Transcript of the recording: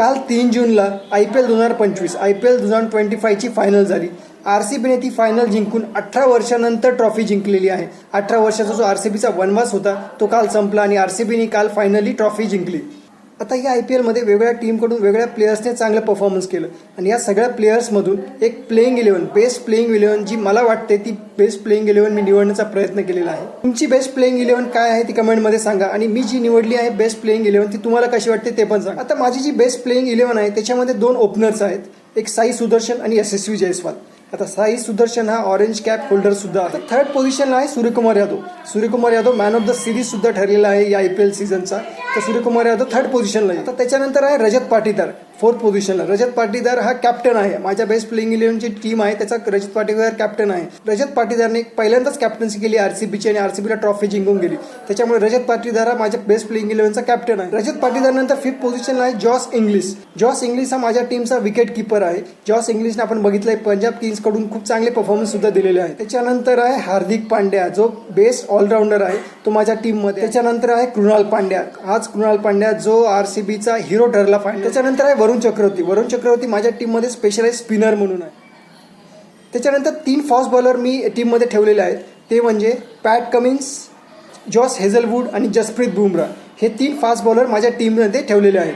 काल तीन जूनला आय पी एल दोन हजार पंचवीस आय पी एल दोन हजार ट्वेंटी फायची फायनल झाली. आर सी बीने ती फायनल जिंकून अठरा वर्षानंतर ट्रॉफी जिंकलेली आहे. अठरा वर्षाचा जो आर सी बीचा वनवास होता तो काल संपला आणि आर सी बीने काल फायनली ट्रॉफी जिंकली. आता या आय पी एलमध्ये वेगळ्या टीमकडून वेगळ्या प्लेयर्सने चांगलं परफॉर्मन्स केलं. आणि या सगळ्या प्लेयर्समधून एक playing eleven best playing eleven जी मला वाटते ती बेस्ट प्लेईंग इलेव्हन मी निवडण्याचा प्रयत्न केलेला आहे. तुमची बेस्ट प्लेईंग इलेव्हन काय आहे ती कमेंटमध्ये सांगा. आणि मी जी निवडली आहे बेस्ट प्लेईंग इलेव्हन ती तुम्हाला कशी वाटते ते पण सांगा. आता माझी जी बेस्ट प्लेईंग इलेव्हन आहे त्याच्यामध्ये दोन ओपनर्स आहेत. एक साई सुदर्शन आणि यशस्वी जयस्वाल. आता साई सुदर्शन हा ऑरेंज कॅप होल्डर सुद्धा आता थर्ड पोझिशनला आहे Suryakumar Yadav. Suryakumar Yadav man of the series सुद्धा ठरलेला आहे या आय पी एल सीझनचा तर सूर्यकुमार यादव थर्ड पोझिशनला आहे. आता त्याच्यानंतर आहे रजत पाटीदार. फोर्थ पोझिशनला रजत पाटीदार हा कॅप्टन आहे. माझ्या बेस्ट प्लेइंग इलेव्हनची टीम आहे. त्याचा रजत पाटीदार कॅप्टन आहे. रजत पाटीदारने पहिल्यांदाच कॅप्टन्सी केली आरसीबीची आणि आरसीबीला ट्रॉफी जिंकून गेली. त्याच्यामुळे रजत पाटीदार हा माझ्या बेस्ट प्लेइंग इलेव्हनचा कॅप्टन आहे. रजत पाटीदार नंतर फिफ्थ पोझिशनला आहे जॉस इंग्लिश. जॉस इंग्लिश हा माझ्या टीमचा विकेट किपर आहे. जॉस इंग्लिशने आपण बघितलंय पंजाब किंग्सकडून खूप चांगले परफॉर्मन्स सुद्धा दिलेले आहे त्याच्यानंतर आहे हार्दिक पांड्या जो बेस्ट ऑलराऊंडर आहे तो माझ्या टीममध्ये त्याच्यानंतर आहे कृणाल पांड्या. हाच कृणाल पांड्या जो आर सी बीचा हिरो ठरला फायनल त्याच्यानंतर आहे वरुण चक्रवर्ती. वरुण चक्रवर्ती माझ्या टीममध्ये स्पेशलाइज स्पिनर म्हणून आहे. त्याच्यानंतर तीन फास्ट बॉलर मी टीममध्ये ठेवलेले आहेत. ते म्हणजे पॅट कमिन्स जॉस हेझलवूड आणि जसप्रीत बुमरा हे तीन फास्ट बॉलर माझ्या टीममध्ये ठेवलेले आहेत.